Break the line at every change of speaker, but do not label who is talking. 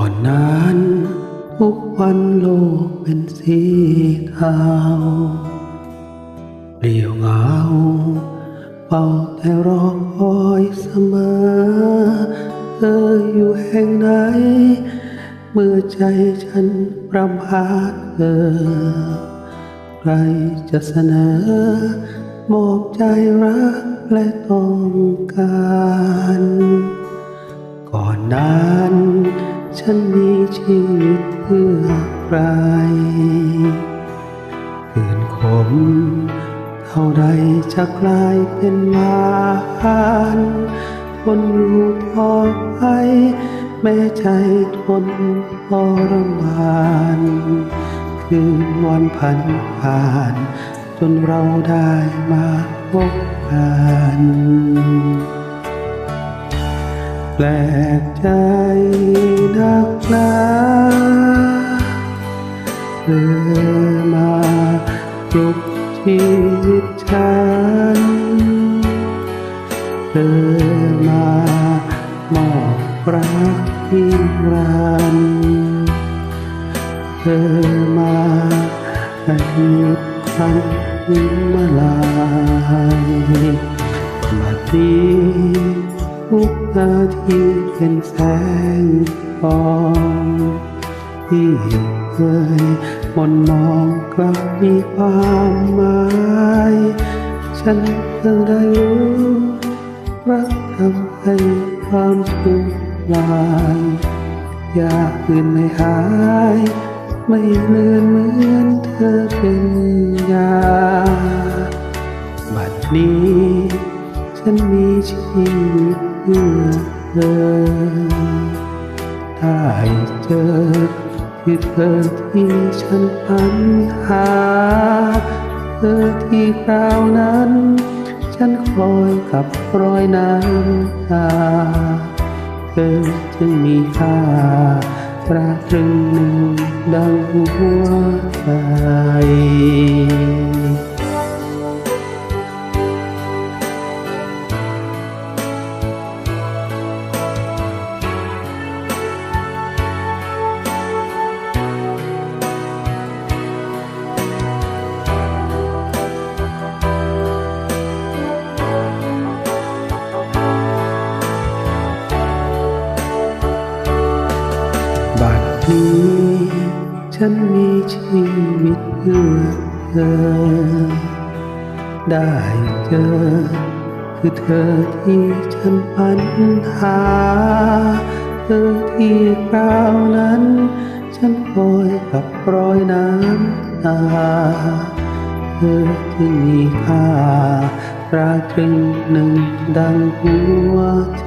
อนนั้น ทุกวันโลกเป็นสีเทาเรียวเหงาเฝ้าแต่รอคอยเสมอ เธออยู่แห่งไหน เมื่อใจฉันรำพาเธอ ใครจะเสนอ มอบใจรักและต้องการ ก่อนนั้น ฉันมีชีวิตเพื่อใครคืนขมเท่าใดจะกลายเป็นหวานทนอยู่ต่อไปแม้ใจทนทรมานคืนวันพันผ่าน จนเราได้มาพบกันแปลกใจ เธอมาปลุกชีวิตฉัน เธอมามอบรักที่รัน เธอมาให้คำนิมาลายบัดนี้ทุกนาทีเป็นแสงทองที่เค ยมนมองกลับมีความหมาย ฉันเพิ่งได้รู้รักทำให้ความทุกข์ลายอยากอื่นไม่หาย ไม่เลือนเหมือนเธอเป็นยา บัดนี้ ฉันมีชีวิตเพื่อเธอได้เจอ คือเธอที่ฉันปัญหา เธอที่คราวนั้น ฉันคอยกับรอยน้ำตา เธอจึงมีค่าตราตรึงหนึ่งดังหัวใจ ฉันมีชีวิตเพื่อเธอ ได้เจอ คือเธอที่ฉันปัญหา เธอที่คราวนั้น ฉันคอยกับรอยน้ำตา เธอที่มีค่าตราตรึงหนึ่งดังหัวใจ